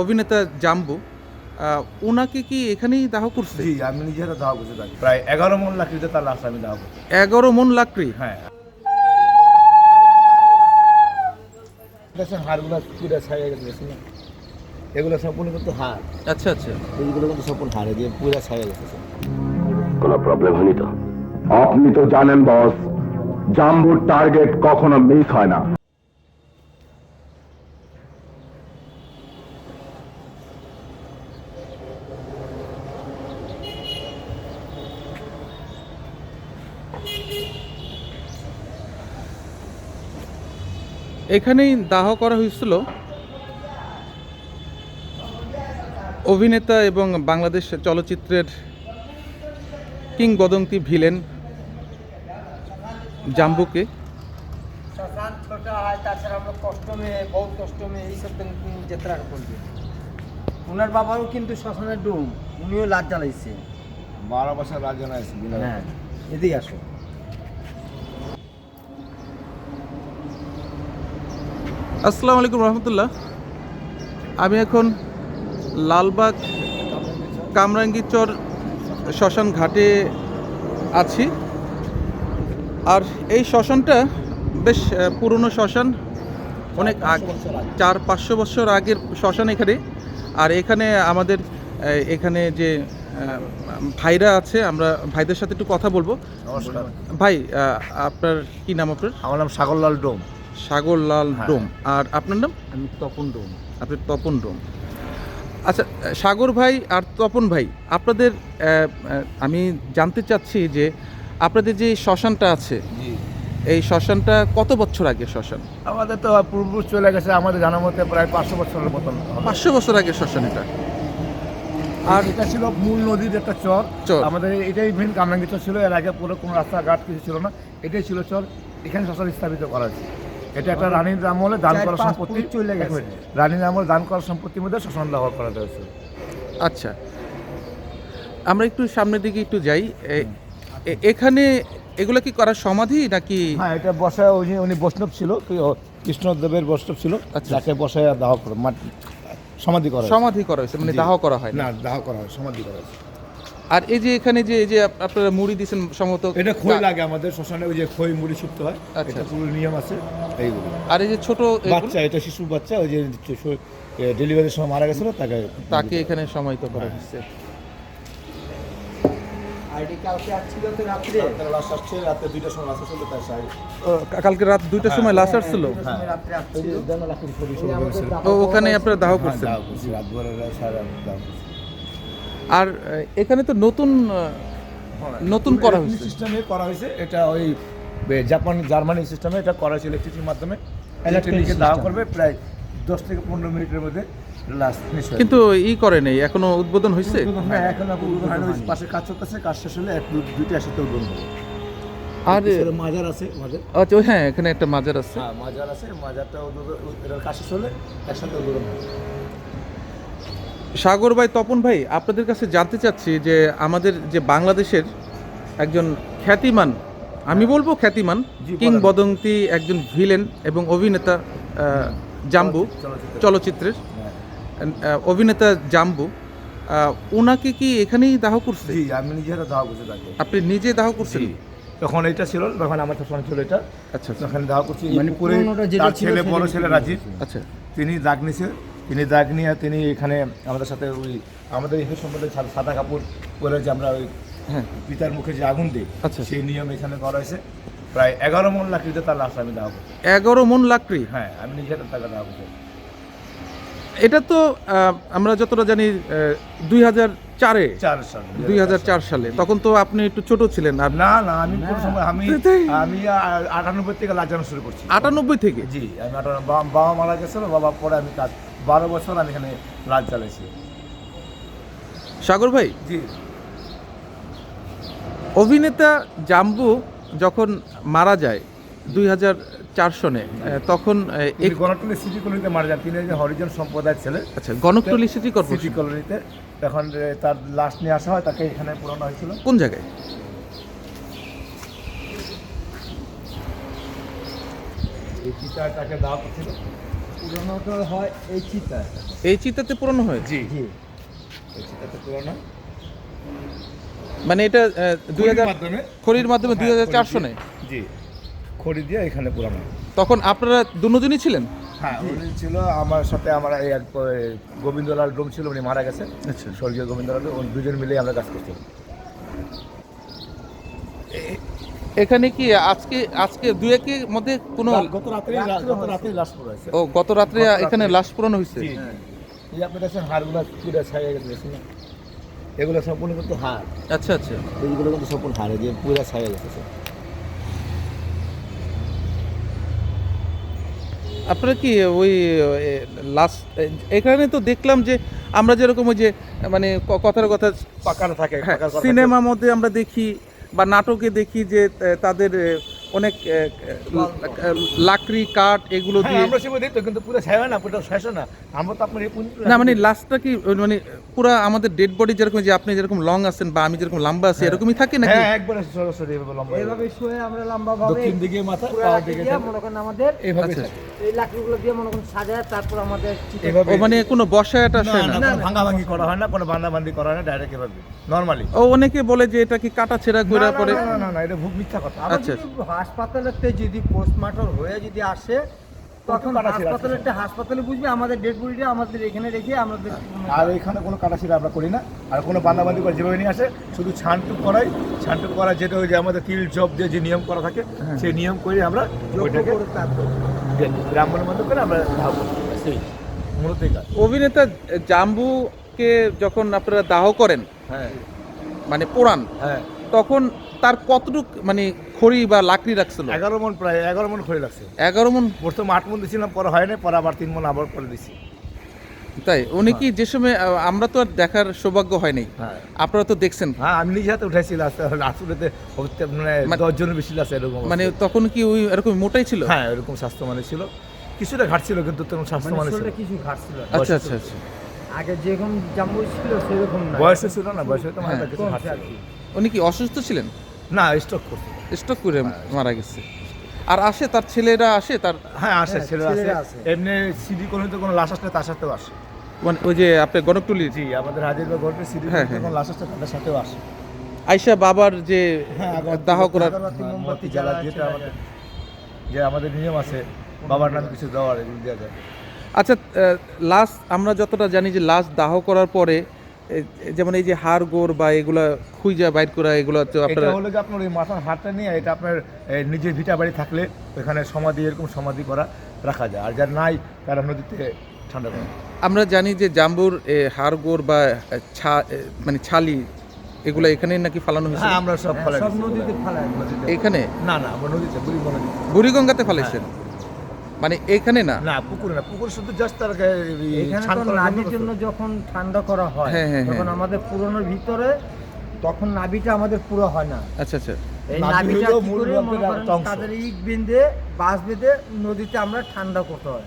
অভিনেতা জাম্বু ওনাকে কি এখানেই দাহ করছে? জি আমি নিজেরা দাওয়া করছি তাকে। প্রায় এগারো মন লাকড়িতে তার লাশ আমি দাওয়া করছি। এগারো মন লাকড়ি? হ্যাঁ। দেখছেন হাড়গুলো পুরো ছাইয়া গেছে দেখছেন এগুলো সম্পূর্ণ কিন্তু হাড়। আচ্ছা আচ্ছা। এইগুলো কিন্তু সম্পূর্ণ হাড় দিয়ে পুরো ছাইয়া গেছে কোনো প্রবলেম হয়নি তো? আপনি তো জানেন বস জাম্বুর টার্গেট কখনো মিস হয় না। এখানেই দাহ করা হয়েছিল। অভিনেতা এবং বাংলাদেশ চলচ্চিত্রের কিংবদন্তি ভিলেন জাম্বুকে। ওনার বাবাও কিন্তু শ্মশানের ডুম উনিও লাজ জ্বালাইছে। বারো বছর রাজন আছে হ্যাঁ এদিকে আসো। আসসালামু আলাইকুম রহমতুল্লাহ। আমি এখন লালবাগ কামরাঙ্গীচর শ্মশান ঘাটে আছি। আর এই শ্মশানটা বেশ পুরনো শ্মশান। অনেক আগে চার পাঁচশো বছর আগের শ্মশান এখানে। আর এখানে আমাদের এখানে যে ভাইরা আছে আমরা ভাইদের সাথে একটু কথা বলব। নমস্কার। ভাই আপনার কি নাম আপনার? আমার নাম সাগরলাল ডোম। সাগর লাল হ্যাঁ। ডোম। আর আপনার নাম? আমি তপন ডোম। আপনার তপন ডোম। আচ্ছা সাগর ভাই আর তপন ভাই আপনাদের আমি জানতে চাচ্ছি যে আপনাদের যে শ্মশানটা আছে এই শ্মশানটা কত বছর আগে শ্মশান? আমাদের তো পূর্বপুরুষ চলে গেছে আমাদের জানা মতে প্রায় পাঁচশো বছরের মতন পাঁচশো বছর আগে শ্মশান এটা। আর এটা ছিল মূল নদীর একটা চর। চর। আমাদের এটাই মেন কামরাঙ্গি চর ছিল এর আগে পুরো কোনো রাস্তাঘাট কিছু ছিল না। এটাই ছিল চর এখানে শ্মশান স্থাপিত করা হয়েছে। এটা একটা রানীর আমলে দান করা সম্পত্তি। রানীর আমলে দান করা সম্পত্তির মধ্যে শ্মশান ব্যবহার করা হয়েছে। আচ্ছা। আমরা একটু সামনের দিকে একটু যাই। এখানে এগুলো কি করা সমাধি নাকি? হ্যাঁ এটা বসায় উনি উনি বৈষ্ণব ছিল কৃষ্ণদেবের বৈষ্ণব ছিল আচ্ছা। যাকে বসায় দাহ করে মাটি সমাধি করা সমাধি করা হয়েছে মানে দাহ করা হয় না। না দাহ করা হয় সমাধি করা হয়েছে। আর এই যে এখানে যে এই যে আপ- আপনারা মুড়ি দিয়েছেন সম্ভবত এটা খই লাগে আমাদের শ্মশানে ওই যে খই মুড়ি শুক্ত হয় আচ্ছা। এটা পুরো নিয়ম আছে এইগুলো। আর এই যে ছোট বাচ্চা এটা শিশু বাচ্চা ওই যে ডেলিভারির সময় মারা গেছিল তাকে তাকে এখানে সমাহিত করা হয়েছে আইডি কালকে রাতে দুইটার সময় লাশ আসছিল দুইটার সময় লাশ আসছিল? হ্যাঁ। ওখানে আপনারা দাহ হ্যাঁ, করছেন। আর এখানে তো নতুন নতুন করা হয়েছে। সিস্টেমে করা হয়েছে। এটা ওই জাপান জার্মানি সিস্টেমে এটা করা হয়েছে ইলেকট্রিসিটির মাধ্যমে। ইলেকট্রিকে দাহ করবে প্রায় দশ থেকে পনেরো মিনিটের মধ্যে লাস্ট ফিনিশ কিন্তু ই করে নেই এখনও উদ্বোধন হয়েছে? হ্যাঁ এখন উদ্বোধন হয় ওই পাশে কাজ চলতেছে কাজ শেষ হলে এক দুইটা একসাথে উদ্বোধন হবে। আর মাজার আছে মাজার। আচ্ছা ওই হ্যাঁ এখানে একটা মাজার আছে। হ্যাঁ মাজার আছে মাজারটা এটার হলে একসাথে উদ্বোধন হবে। সাগর ভাই তপন ভাই আপনাদের কাছে জানতে চাচ্ছি যে আমাদের যে বাংলাদেশের একজন খ্যাতিমান আমি বলব খ্যাতিমান কিংবদন্তি একজন ভিলেন এবং অভিনেতা জাম্বু চলচ্চিত্রের। অভিনেতা জাম্বু ওনাকে কি এখানেই দাহ করছে? জি আমি নিজেরা দাওয়া করছি তাকে। আপনি নিজে দাহ করছেন? তখন এটা ছিল তখন আমার তো ছিল এটা। আচ্ছা আচ্ছা। তখন দাওয়া করছি। মানে পুরে ছিল বড় ছেলে। রাজীব। আচ্ছা। তিনি দাগ নিছে তিনি দাগ নিয়ে তিনি এখানে আমাদের সাথে ওই আমাদের হিন্দু সম্প্রদায় সা- সাদা কাপড় পরে যে আমরা ওই হ্যাঁ। পিতার মুখে যে আগুন দিই আচ্ছা। সেই নিয়ম এখানে করা হয়েছে। প্রায় এগারো মন লাকড়িতে তার লাশ আমি দাওয়া এগারো মন লাকড়ি? হ্যাঁ আমি নিজের টাকা দাওয়া এটা তো আমরা যতটা জানি দুই হাজার চারে। চার সাল দুই হাজার চার সালে। তখন তো আপনি একটু ছোট ছিলেন আর না না আমি কোন সময় আমি আমি আটানব্বই থেকে লাজ জানা শুরু করছি। আটানব্বই থেকে? জি আমি আটানব্বই বাবা বাবা মারা গেছিল বাবা পরে আমি কাজ বারো বছর আমি এখানে রাজ চালাইছি সাগর ভাই? জি। অভিনেতা জাম্বু যখন মারা যায় দুই হাজার চার সনে তখন তিনি সিটি কলোনিতে মারা যান। তিনি একজন হরিজন সম্প্রদায়ের ছেলে। আচ্ছা গণকটলি সিটি সিটি কলোনিতে। তখন তার লাশ নিয়ে আসা হয় তাকে এখানে পুরানো হয়েছিল। কোন জায়গায়? পিতা তাকে দেওয়া করছিল পুরোনোটা হয় এই চিতা এই চিতাতে পুরানো হয়? জি। জি। এই চিতাতে পুরোনো। মানে এটা দুই হাজার মাধ্যমে। খড়ির মাধ্যমে দুই হাজার চার সনে জি। খড়ি দিয়ে এখানে পুরানো। তখন আপনারা দুজনই ছিলেন? হ্যাঁ উনি ছিল আমার সাথে আমার এই এক গোবিন্দলাল ডোম ছিল উনি মারা গেছে। আচ্ছা। স্বর্গীয় গোবিন্দলাল দুজন মিলে আমরা কাজ করতাম। এখানে কি আজকে আজকে দুই একের মধ্যে কোনো গত রাত্রে গত রাত্রে লাশ ও গত রাত্রে এখানে লাশ পুরানো হয়েছে এই হাড়গুলো পুরো গেছে না? এগুলো সম্পূর্ণ কিন্তু হাড় আচ্ছা আচ্ছা এইগুলো কিন্তু সম্পূর্ণ হাড়ে দিয়ে পুরো ছাইয়া গেছে। আপনারা কি ওই লাস্ট এখানে তো দেখলাম যে আমরা যেরকম ওই যে মানে কথার কথা পাকানো থাকে হ্যাঁ, পাকার থাকে। সিনেমা মধ্যে আমরা দেখি বা নাটকে দেখি যে তাদের অনেক লাকড়ি কাঠ এগুলো হ্যাঁ, দিয়ে আমরা সেভাবে দিই কিন্তু পুরো ছায়া না পুরো শেষ না। আমরা তো আপনার না মানে লাস্টটা কি মানে পুরো আমাদের ডেড বডি যেরকম যে আপনি যেরকম লং আছেন বা আমি যেরকম লম্বা আছি এরকমই থাকে নাকি? হ্যাঁ একবারে সরাসরি এভাবে লম্বা এইভাবে শুয়ে আমরা লম্বা ভাবে দক্ষিণ দিকে মাথা পাওয়ার দিকে মনে করেন আমাদের এইভাবে আচ্ছা। এই লাকড়িগুলো দিয়ে মনে করেন সাজায় তারপর আমাদের এভাবে ও মানে কোনো বসায়টা না আসে না? কোনো ভাঙাভাঙি করা হয় না কোনো বান্দাবান্দি করা হয় না ডাইরেক্ট এভাবে নরমালি ও অনেকে বলে যে এটা কি কাটা ছেঁড়া ঘোরা পরে না না না এটা ভুল মিথ্যা কথা। আচ্ছা, হাসপাতালেতে যদি পোস্টমার্টম হয়ে যদি আসে তখন আছে। হাসপাতালে হাসপাতালে বুঝবে আমাদের ডেড বডিটা আমাদের এখানে রেখে আমাদের আর এখানে কোনো কাটাছিড়া আমরা করি না। আর কোনো বান্দাবান্দি করে যেভাবে নিয়ে আসে শুধু ছানটুক করাই। ছানটুক করা যেটা ওই যে আমাদের তিল জব দিয়ে যে নিয়ম করা থাকে সেই নিয়ম করে আমরা ওইটাকে ব্রাহ্মণের মধ্যে করে আমরা সেই। মূলত অভিনেতা জাম্বুকে যখন আপনারা দাহ করেন হ্যাঁ। মানে পোড়ান হ্যাঁ। তখন তার কতটুক মানে খড়ি বা লাকড়ি রাখছিল? এগারো মন প্রায় এগারো মন খড়ি লাগছে এগারো মন? প্রথম আট মন দিয়েছিলাম পরে হয় না পরে আবার তিন মন আবার করে দিছি। তাই? উনি কি যে সময় আমরা তো আর দেখার সৌভাগ্য হয় নাই। হ্যাঁ। আপনারা তো দেখছেন। হ্যাঁ আমি নিজে হাতে উঠাইছি লাস্টে লাস্টে মানে মানে- দশ বেশি লাগছে এরকম মানে তখন কি ওই এরকম মোটাই ছিল? হ্যাঁ এরকম স্বাস্থ্য মানে ছিল। কিছুটা ঘাটছিল কিন্তু তেমন স্বাস্থ্য মানে ছিল। কিছু ঘাটছিল। আচ্ছা আচ্ছা আচ্ছা। আগে যেরকম জাম্বু ছিল সেরকম বয়সে ছিল না বয়সে তো মানে হ্যাঁ, কিছু ঘাটছিল উনি কি অসুস্থ ছিলেন? না স্টক করছে। স্ট্রোক করে মারা গেছে। আর আসে তার ছেলেরা আসে তার হ্যাঁ আসে হ্যাঁ, ছেলেরা আসে। আসে। এমনি সিডি কোনো তো কোনো লাশ আসলে তার সাথেও আসে। মানে ওই যে আপনার গণকটুলি জি আমাদের হাজির বা গল্পের সিডি হ্যাঁ, হ্যাঁ। কোনো লাশ আসলে তাদের সাথেও আসে। আয়সা বাবার যে হ্যাঁ, দাহ করার হ্যাঁ, মোমবাতি জ্বালা যেটা আমাদের যে আমাদের নিয়ম আছে বাবার নামে কিছু দেওয়ার এগুলো দেওয়া যায়। আচ্ছা লাশ আমরা যতটা জানি যে লাশ দাহ করার পরে যেমন এই যে হাড় গোড় বা এগুলা খুঁজা বাইর করা এগুলো তো এটা আপনারা হলো কি আপনার ওই মাথার হাতটা নিয়ে এটা আপনার নিজের ভিটা বাড়ি থাকলে ওখানে সমাধি এরকম সমাধি করা রাখা যায়। আর যার নাই তারা নদীতে ঠান্ডা করে। আমরা জানি যে জাম্বুর হাড় গোড় বা ছা মানে ছালি এগুলো এখানে নাকি ফালানো হয়েছে? হ্যাঁ আমরা সব হ্যাঁ, ফলাই। এখানে? না না আমরা নদীতে বুড়ি নদীতে। বুড়িগঙ্গাতে ফালাইছেন? মানে এখানে না? না পুকুরে না পুকুর শুধু জাস্ট তার এখানে তো নাভির জন্য যখন ঠান্ডা করা হয় হ্যাঁ, হ্যাঁ, তখন হ্যাঁ। আমাদের পুরনোর ভিতরে তখন নাভিটা আমাদের পুরো হয় না। আচ্ছা আচ্ছা। এই নাভিটা। তাদের ইট বেঁধে বাঁশ বেঁধে নদীতে আমরা ঠান্ডা করতে হয়।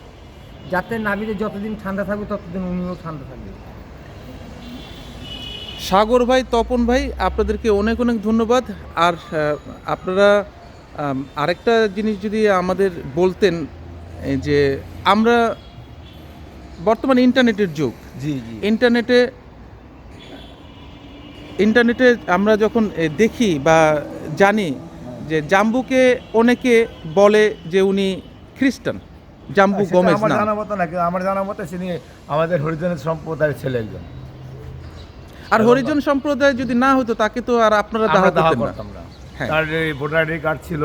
যাতে নাভিতে যতদিন ঠান্ডা থাকবে ততদিন উনিও ঠান্ডা থাকবে। সাগর ভাই তপন ভাই আপনাদেরকে অনেক অনেক ধন্যবাদ। আর আপনারা আরেকটা জিনিস যদি আমাদের বলতেন যে আমরা বর্তমানে ইন্টারনেটের যুগ। জি জি। ইন্টারনেটে ইন্টারনেটে আমরা যখন দেখি বা জানি যে জাম্বুকে অনেকে বলে যে উনি খ্রিস্টান জাম্বু সেটা গমেজ না। জানা মতো নাকি আমার জানা মতো তিনি আমাদের হরিজনের সম্প্রদায়ের ছেলে একজন। আর হরিজন সম্প্রদায় যদি না হতো তাকে তো আর আপনারা দাহ করতেন না। হ্যাঁ। তার ভোটার আইডি কার্ড ছিল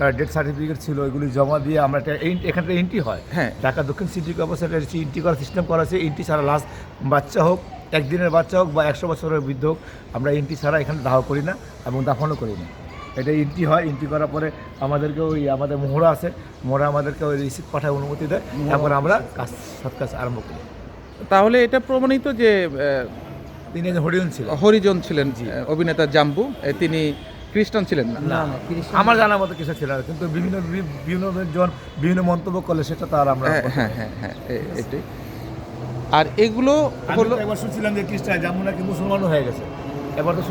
তার ডেথ সার্টিফিকেট ছিল এগুলি জমা দিয়ে আমরা একটা এন- এখান থেকে এন্ট্রি হয়। হ্যাঁ। ঢাকা দক্ষিণ সিটি কর্পোরেশনের এন্ট্রি করার সিস্টেম করা আছে। এন্ট্রি ছাড়া লাস্ট বাচ্চা হোক একদিনের বাচ্চা হোক বা একশো বছরের বৃদ্ধ হোক আমরা এন্ট্রি ছাড়া এখানে দাহ করি না এবং দাফনও করি না। এটা এন্ট্রি হয় এন্ট্রি করার পরে আমাদেরকে ওই আমাদের মোহরা আছে। মোহরা আমাদেরকে ওই রিসিপ্ট পাঠায় অনুমতি দেয়। তারপর আমরা কাজ সব কাজ আরম্ভ করি। তাহলে এটা প্রমাণিত যে তিনি হরিজন ছিল হরিজন ছিলেন অভিনেতা জাম্বু। তিনি খ্রিস্টান ছিলেন না? আমার জানার মতো কিছু ছিল কিন্তু বিভিন্ন বিভিন্ন জন বিভিন্ন মন্তব্য করলে সেটা তার আমরা হ্যাঁ হ্যাঁ হ্যাঁ হ্যাঁ এটাই। আর এগুলো হলো একবার শুনছিলাম যে খ্রিস্টান জাম্মু নাকি মুসলমানও হয়ে গেছে। এবার তো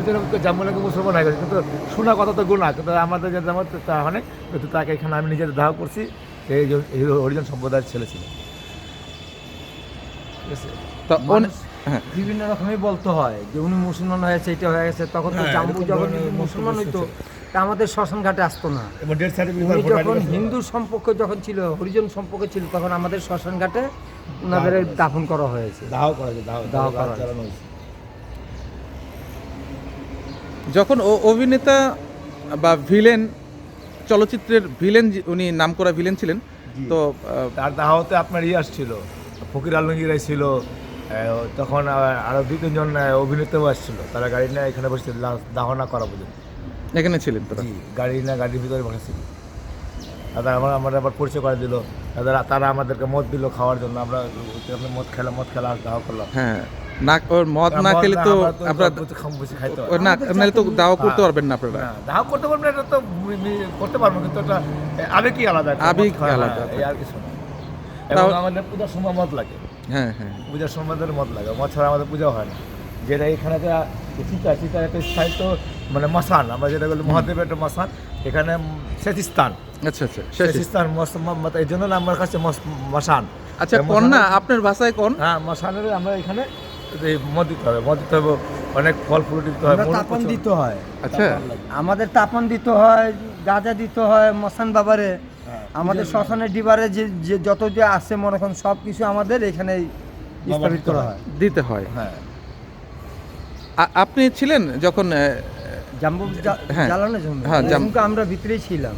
যে নাকি মুসলমান হয়ে গেছে কিন্তু শোনা কথা তো গুণা কিন্তু আমাদের যে জামাত তা হয় নাই। কিন্তু তাকে এখানে আমি নিজের দাহ করছি এই হরিজন সম্প্রদায়ের ছেলে ছিল। ঠিক আছে? তা বিভিন্ন রকমই বলতে হয়। যে উনি মুসলমান হয়েছে এটা হয়ে গেছে তখন তো হ্যাঁ, জাম্বু যখন মুসলমান হইতো তা আমাদের শ্মশান ঘাটে আসতো না। যখন হিন্দু সম্পর্ক যখন ছিল হরিজন সম্পর্ক ছিল তখন আমাদের শ্মশান ঘাটে ওনাদের দাফন করা হয়েছে। দাহ করা দাহ করা যখন ও অভিনেতা বা ভিলেন চলচ্চিত্রের ভিলেন যে- উনি নামকরা ভিলেন ছিলেন তো তার দাহতে আপনার ইয়ে আসছিল ফকির আলমগীর ছিল তখন আরও দুই তিনজন অভিনেতাও আসছিল। তারা গাড়ি নিয়ে এখানে বসে দাহনা করা পর্যন্ত। এখানে ছিলেন তারা? গাড়ি না গাড়ির ভিতরে বসেছিল তাদের আমার আমরা আবার পরিচয় করে দিল। তাদের তারা আমাদেরকে মদ দিল খাওয়ার জন্য। আমরা মদ খেলাম মদ খেলা দাহ করলাম। হ্যাঁ না ওর মদ না খেলে তো আপনার না নাহলে তো দাওয়া করতে পারবেন না আপনারা। না, দাহ করতে পারব না এটা তো করতে পারব কিন্তু এটা আবেগ কি আলাদা আবেগ আলাদা। হ্যাঁ, আর কিছু না। আমাদের পূজার সময় মদ লাগে। হ্যাঁ হ্যাঁ। পূজার আমাদের মদ লাগে। মদ ছাড়া আমাদের পূজা হয় না। যেটা এখানে যে চিতা চিতার একটা স্থায়িত্ব মানে মশান আমরা যেটা বলি মহাদেবের একটা মশান এখানে শেষস্থান। আচ্ছা আচ্ছা ম- এই জন্য আমার কাছে মশান। আচ্ছা কোন না আপনার ভাষায় কোন হ্যাঁ মশানের আমরা এখানে মদ দিতে হবে। মদ দিতে হবে অনেক ফল ফুল দিতে হয় তাপন দিতে হয়। আচ্ছা। আমাদের তাপন দিতে হয় গাঁজা দিতে হয় মশান বাবারে। আমাদের শ্মশানের ডিবারে যে যে যত যে আছে মনে করেন সব কিছু আমাদের এখানে স্থাপিত দিতে করা হয়। হয়। দিতে হয়। হ্যাঁ। আপনি ছিলেন যখন জাম্বু হ্যাঁ। জ্বালানোর জন্য। হ্যাঁ, আমরা ভিতরেই ছিলাম।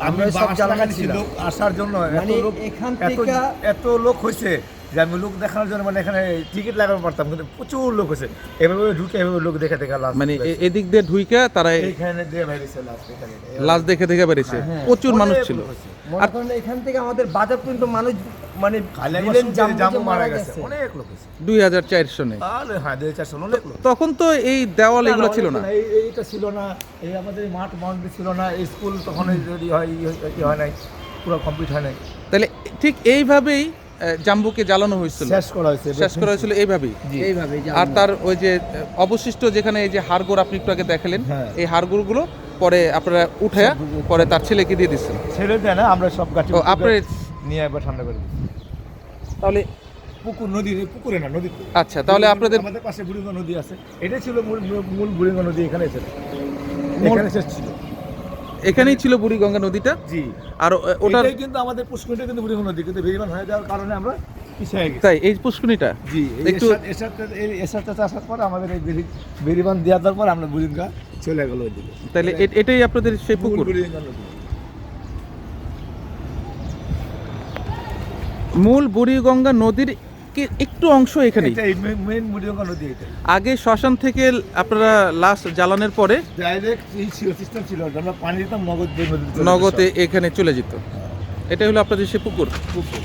আমরা সব জ্বালানো ছিল আসার জন্য। এত মানে এখান থেকে- এত লোক হয়েছে। যে আমি লোক দেখানোর জন্য মানে এখানে টিকিট লাগাতে পারতাম কিন্তু প্রচুর লোক হয়েছে। এভাবে ঢুকে এভাবে লোক দেখে দেখে লাস্ট মানে এদিক দিয়ে ঢুইকা তারা এইখানে দিয়ে বেরিয়েছে লাস্ট এখানে লাশ দেখে দেখে বেরিয়েছে। হ্যাঁ। প্রচুর মানুষ ছিল। হয়েছে। এখান থেকে আমাদের বাজার পর্যন্ত মানুষ মানে মারা গেছে। অনেক লোক দুই হাজার চার সনে তাহলে হ্যাঁ দুই চারশো অনেক লোক তখন তো এই দেওয়াল এগুলো ছিল না। এই এইটা ছিল না। এই আমাদের মাঠ বাউন্ডারি ছিল না। স্কুল তখন যদি হয় হয়- নাই। পুরো কমপ্লিট হয় নাই। তাহলে ঠিক এইভাবেই জাম্বুকে জ্বালানো হয়েছিল। শেষ করা হয়েছে শেষ করা হয়েছিল এইভাবেই। এইভাবে আর তার ওই যে অবশিষ্ট যেখানে এই যে হাড়গোড় আপনি একটু আগে দেখালেন হ্যাঁ। এই হাড়গোড়গুলো পরে আপনারা উঠে পরে তার ছেলেকে দিয়ে দিচ্ছেন। ছেড়ে দেয় না আমরা সব গাছ ও আপনার নিয়ে একবার ঠান্ডা করে তাহলে পুকুর নদী পুকুরে না নদীতে। আচ্ছা তাহলে আপনাদের আমাদের পাশে বুড়িগঙ্গা নদী আছে। এটা ছিল মূল মূল বুড়িগঙ্গা নদী এখানে ছিল এখানে শেষ ছিল এখানেই ছিল বুড়িগঙ্গা নদীটা। জি। আর ও- ওটার ওটাই কিন্তু আমাদের পুষ্করটা কিন্তু বুড়িগঙ্গা নদী কিন্তু বেরিবান হয়ে যাওয়ার কারণে আমরা তাই এই পুষ্কুনিটা জি একটু এসারটা আসার পর আমাদের এই বেরি- বেরিবান দেওয়ার পর আমরা বুড়িগঙ্গা চলে গেল ওইদিকে তাহলে এটাই আপনাদের সেই মূল পুকুর? মূল বুড়িগঙ্গা নদীর একটু অংশ এখানে আগে শ্মশান থেকে আপনারা লাস্ট জ্বালানোর পরে নগদে এখানে চলে যেত। এটাই হলো আপনাদের সে পুকুর। পুকুর।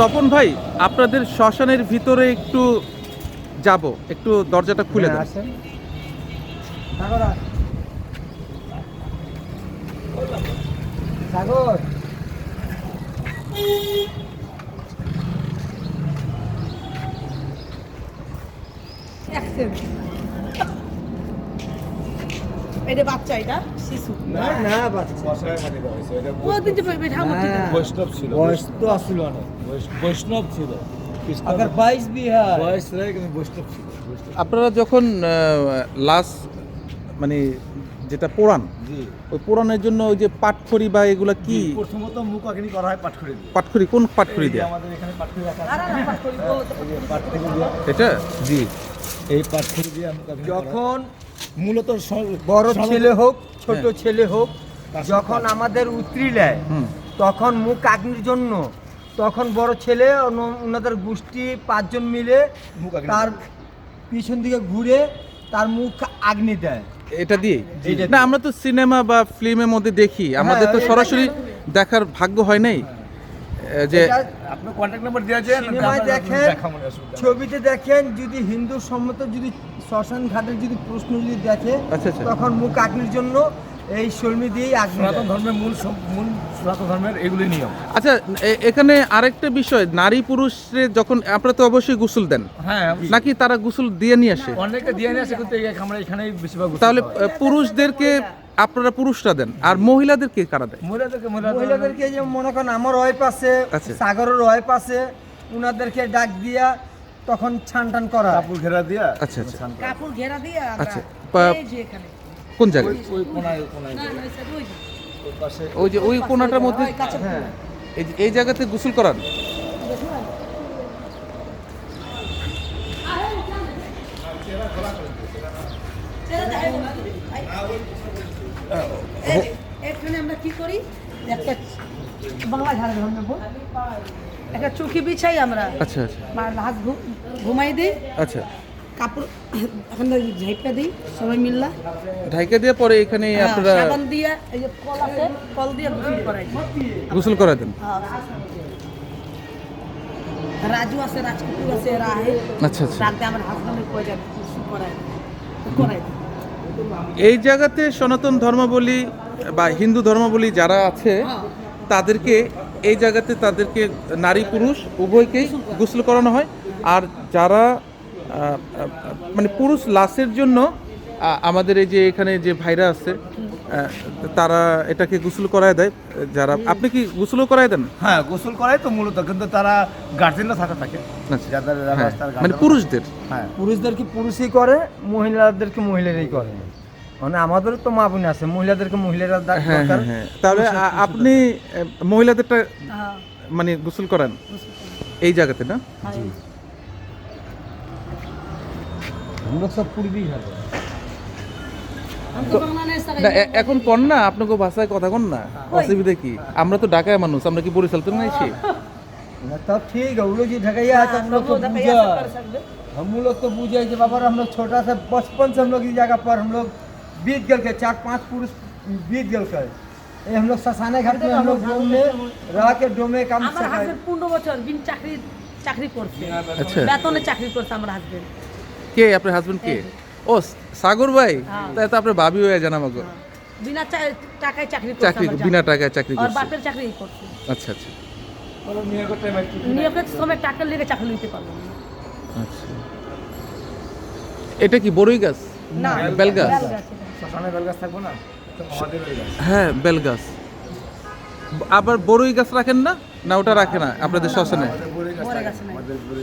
তপন ভাই আপনাদের শ্মশানের ভিতরে একটু যাব একটু দরজাটা খুলে হ্যাঁ, দেন। সাগর এটা বাচ্চা এটা শিশু। না না বাচ্চা। বয়স তো অনেক। বৈষ- বৈষ্ণব ছিল। আপনারা যখন লাশ মানে যেটা পোড়ান ওই পোড়ানোর জন্য ওই যে পাটখড়ি বা এগুলো কি? প্রথমত মুখ আগ্নি করা হয় পাটখড়ি পাটখড়ি কোন পাটখড়ি দেয়া? আমাদের এখানে পাটখড়ি রাখা এটা? জি। এই পাটখড়ি দিয়ে। যখন মূলত বড় ছেলে হোক ছোট হ্যাঁ। ছেলে হোক যখন আমাদের উতরি নেয় তখন মুখ আগ্নির জন্য তখন বড় ছেলে ওনাদের গোষ্ঠী পাঁচজন মিলে তার পিছন দিকে ঘুরে তার মুখ আগ্নি দেয়। এটা দিয়ে? না আমরা তো সিনেমা বা ফিল্মের মধ্যে দেখি। আমাদের তো সরাসরি দেখার ভাগ্য হয় নাই। যে আপনার কন্ট্যাক্ট নাম্বার দেওয়া যায় সিনেমায় দেখেন। ছবিতে দেখেন যদি হিন্দু সম্মত যদি শ্মশান ঘাটের যদি প্রশ্ন যদি দেখে আচ্ছা, আচ্ছা। তখন মুখ আগ্নির জন্য এই শর্মি দিয়েই আগ সনাতন ধর্মের মূল মূল সনাতন ধর্মের এগুলি নিয়ম। আচ্ছা এ- এখানে আরেকটা বিষয় নারী পুরুষে যখন আপনারা তো অবশ্যই গোসল দেন হ্যাঁ নাকি তারা গোসল দিয়ে নিয়ে আসে? অনেকে দিয়ে নিয়ে আসে কিন্তু আমরা এখানেই বেশিরভাগ তাহলে হয়। পুরুষদেরকে আপনারা পুরুষরা দেন আর মহিলাদেরকে কারা দেয় মহিলাদেরকে মহিলাদের মহিলাদেরকে যে মনে করেন আমার ওয়াইফ আছে আচ্ছা। সাগরের ওয়াইফ আছে উনাদেরকে ডাক দিয়া তখন ছান টান করা কাপড় ঘেরা দিয়া আচ্ছা, আচ্ছা। কাপড় ঘেরা দিয়ে আচ্ছা, পা- এই যে এখানে। কোন জায়গায়? ওই- ওই কোনায় কোনায় না না ওই যে। ওই কোনাটার মধ্যে হ্যাঁ। এই যে এই জায়গাতে গোসল করান? আমরা কি করি? একটা বাংলা ঝাড় একটা চুকি বিছাই আমরা আচ্ছা আচ্ছা। হাত ঘুমাই দিই। আচ্ছা। কাপড় এখন ঝাইপা দিই সবাই মিল্লা। ঢাইকা দিয়ে পরে এখানে হ্যাঁ, আপনারা সাবান দিয়ে এই যে কল আছে কল দিয়ে গোসল করাই। গোসল করা দেন। হ্যাঁ। রাজু আছে রাজকুকুর আছে এরা আহে আচ্ছা। আচ্ছা রাতে আমার হাজবেন্ডের কয়ে যাবে? গোসল করাই করাই এই জায়গাতে সনাতন ধর্মাবলী বা হিন্দু ধর্মাবলী যারা আছে হ্যাঁ। তাদেরকে এই জায়গাতে তাদেরকে নারী পুরুষ উভয়কেই গোসল করানো হয়। আর যারা মানে পুরুষ লাশের জন্য আমাদের এই যে এখানে যে ভাইরা আছে তারা এটাকে গোসল করায় দেয়। যারা আপনি কি গোসলও করায় দেন? হ্যাঁ গোসল করায় তো মূলত কিন্তু তারা গার্জেনরা থাকা থাকে। আচ্ছা। যাদের হ্যাঁ, মানে পুরুষদের? হ্যাঁ। পুরুষদেরকে পুরুষই করে মহিলাদেরকে মহিলারাই করে? মানে আমাদেরও তো মা বোন আছে মহিলাদেরকে মহিলারা হ্যাঁ হ্যাঁ হ্যাঁ। তাহলে আপনি মহিলাদেরটা মানে গোসল করান? এই জায়গাতে না? হ্যাঁ। हम लोग सब पूर्वी है हमको बांग्ला नहीं सका না, এ- এখন কন না আপনাকে ভাষায় কথা কন না অসুবিধা কি আমরা তো ঢাকায় মানুষ আমরা কি পরিচালিত না এসে तब ठीक है वो लोग जी ढकैया है तो हम लोग तो हम पूजा कर सकते हम लोग तो पूजा है बाबा हम लोग छोटा सा बचपन से हम लोग इस जगह पर हम लोग बीत गल के चार पांच पुरुष बीत गल के ये हम लोग ससाने घाट में हम लोग डोम में रह के डोमे काम আমার হাজবেন্ড পনেরো বছর বিন চাকরি চাকরি করছে আচ্ছা বেতনে চাকরি করছে আমার হাজবেন্ড কে? আপনার হাজবেন্ড কে? ও সাগর ভাই? হ্যাঁ। তাই তো আপনার ভাবি হয়ে জানা আমাকে। বিনা টাকায় চাকরি করছে চাকরি বিনা টাকায় চাকরি করছে। বাপের চাকরি করছে। আচ্ছা আচ্ছা। নিয়োগের সময় টাকা লেগে চাকরি নিতে পারব আচ্ছা। এটা কি বড়ই গাছ? না বেলগাছ? বেলগাছ বেলগাছ থাকব না? তো বেলগাছ হ্যাঁ বেল গাছ। আবার বড়ই গাছ রাখেন না? না ওটা রাখে না আপনাদের শ্মশানে? বড়ই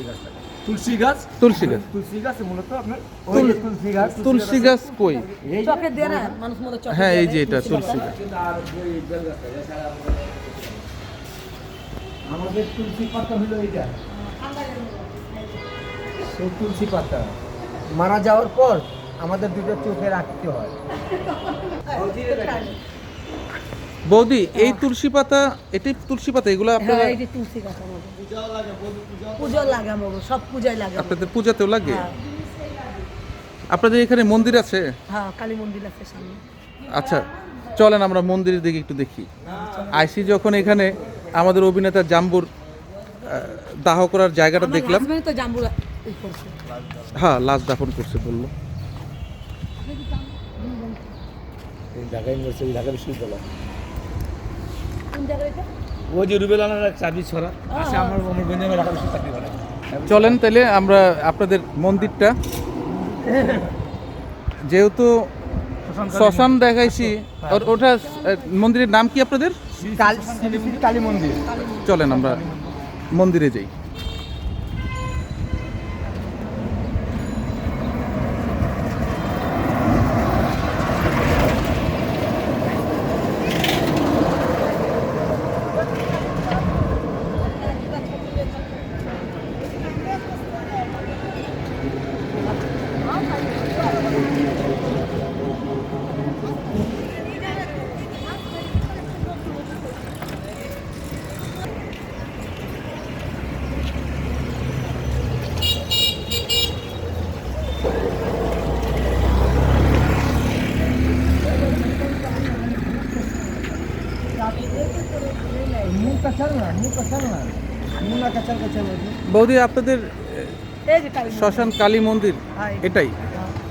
গাছ তুলসী গাছ? তুলসী গাছ। তুলসী গাছ মূলত আপনার তুলসী গাছ তুলসী গাছ কই? চকে দেয় না মানুষ মতো চকে হ্যাঁ এই যে এটা তুলসী গাছ। আমাদের তুলসী পাতা হলো এটা সেই তুলসী পাতা। মারা যাওয়ার পর আমাদের দুটো চোখে রাখতে হয়। বৌদি এই তুলসী পাতা এটাই তুলসী পাতা এগুলো হ্যাঁ আপনারা এই যে তুলসী আমাদের পুজো লাগে আমাকে সব পূজায় লাগে আপনাদের পূজাতেও লাগে? হ্যাঁ। আপনাদের এখানে মন্দির আছে? হ্যাঁ কালী মন্দির আছে সামনে। আচ্ছা চলেন আমরা মন্দিরের দিকে একটু দেখি। আইসি যখন এখানে আমাদের অভিনেতা জাম্বুর দাহ করার জায়গাটা দেখলাম। হাজবেন্ড তো জাম্বুরা করছে। হ্যাঁ লাশ দাফন করছে বলল। এই ওই ঢাকা বিশ্ববিদ্যালয়? ওই যে রুবেল আনার চাবি ছড়া আছে আমার আমার বন্ধু ঢাকা চাকরি করে। চলেন তাহলে আমরা আপনাদের মন্দিরটা। যেহেতু শ্মশান দেখাইছি ওর- ওটা মন্দিরের নাম কি আপনাদের? কালী মন্দির। চলেন আমরা মন্দিরে যাই মুখ কাছাল না মুখ কাছাল না মুখ না কাছাল কাছাল আছে বৌদি আপনাদের শ্মশান কালী মন্দির হ্যাঁ, এটাই।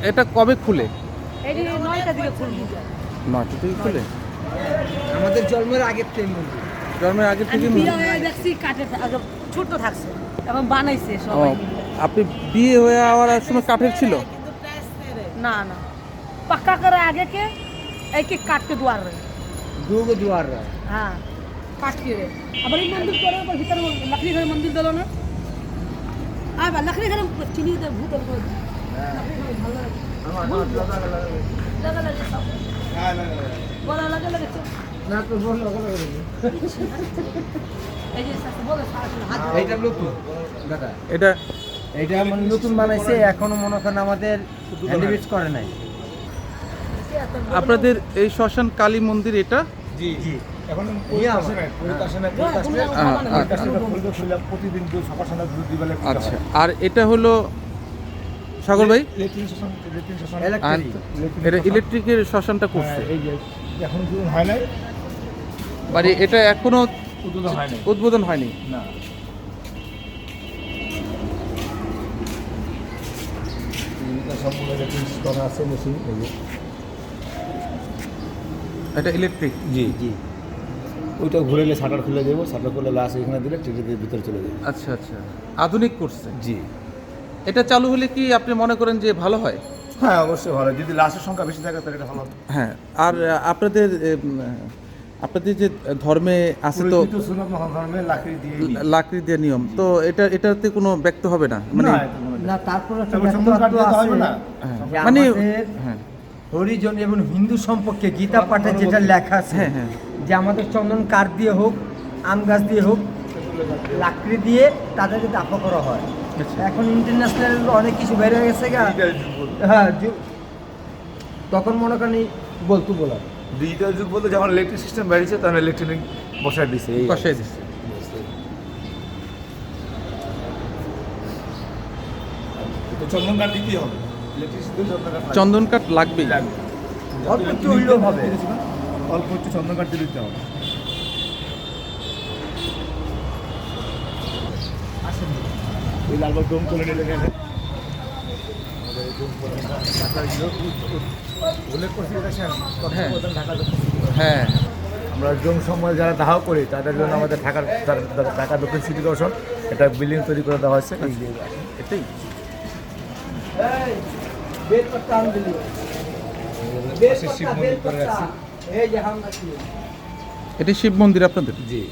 এটা কবে খুলে? নয়টা থেকে খুলে? আমাদের জন্মের আগের থেকে জন্মের আগে থেকে দেখছি ছোট থাকছে এখন বানাইছে সবাই আপনি বিয়ে হয়ে আওয়ার সময় কাঠের ছিল? না না। পাকা করে আগে কে একে কাটকে দুয়ার রহে দুগো দুয়ার রহে হ্যাঁ। আবার এই মন্দির করে ভিতরে লাকড়ি ঘরে মন্দির দিল না? লাকড়ি ঘরে চিনি ভূত হ্যাঁ, এটা? এটা মানে নতুন এখনও আমাদের করে নাই। আপনাদের এই শ্মশান কালী মন্দির এটা? জি জি। এখন ইয়া, প্রতিদিন সকাল সন্ধ্যা দুধ দিবেলে আচ্ছা। আর এটা হলো সাগর ভাই? এটা ইলেকট্রিকের শ্মশানটা করছে। হ্যাঁ, এই যে এখন উদ্বোধন হয় নাই। মানে এটা এখনও উদ্বোধন হয় উদ্বোধন হয়নি? না। এটা ইলেকট্রিক? জি। জি। ওইটা ঘুরে এলে শাটার খুলে দেবো শাটার খুলে লাশ এখানে দিলে দিয়ে ভিতরে চলে যাবে। আচ্ছা আচ্ছা। আধুনিক করছে জি। এটা চালু হলে কি আপনি মনে করেন যে ভালো হয়? হ্যাঁ অবশ্যই ভালো যদি লাশের সংখ্যা বেশি থাকে তাহলে এটা ভালো হ্যাঁ আর আপনাদের আপনাদের যে ধর্মে আছে তো লাকড়ি দিয়ে নিয়ম। তো এটা এটাতে কোনো ব্যক্ত হবে না? মানে না, তারপর। হ্যাঁ, মানে হ্যাঁ। হরিজন এবং হিন্দু সম্পর্কে গীতা পাঠে যেটা লেখা আছে হ্যাঁ, হ্যাঁ। যে আমাদের চন্দন কাঠ দিয়ে হোক আম গাছ দিয়ে হোক লাকড়ি দিয়ে তাদেরকে দাফা করা হয়। আচ্ছা। এখন ইন্টারন্যাশনাল অনেক কিছু বের হয়ে গেছে হ্যাঁ যু- তখন মনে করেন বলতো বলতু বলা। ডিজিটাল যুগ বলতে যখন ইলেকট্রিক সিস্টেম বেরিয়েছে তখন ইলেকট্রনিক বসায় দিছে দিচ্ছে তো চন্দন কাঠ দিতেই হবে। চন্দন কাঠ লাগবে। লাগবেই। লাগবে। অল্প একটু হইলেও হবে। অল্প একটু চন্দন কাঠ দিয়ে দিতে হবে। এই লালবাগ ডোম করে নিলে গেলে হ্যাঁ। হ্যাঁ। আমরা ডোম সময় যারা দাহ করি তাদের জন্য আমাদের ঢাকার ঢাকা দক্ষিণ সিটি কর্পোরেশন একটা বিল্ডিং তৈরি করে দেওয়া হয়েছে। এই এটাই। শিব মন্দির করে রাখছি ছিল এটি শিব মন্দির আপনাদের? জি।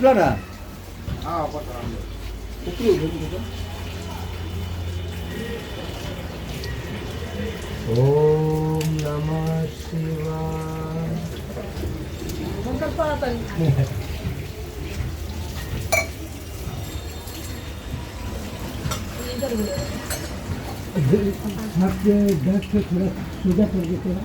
కొట్లాడా ఓం నమ శివా आपके दर्द से थोड़ा सुधा कर देते हैं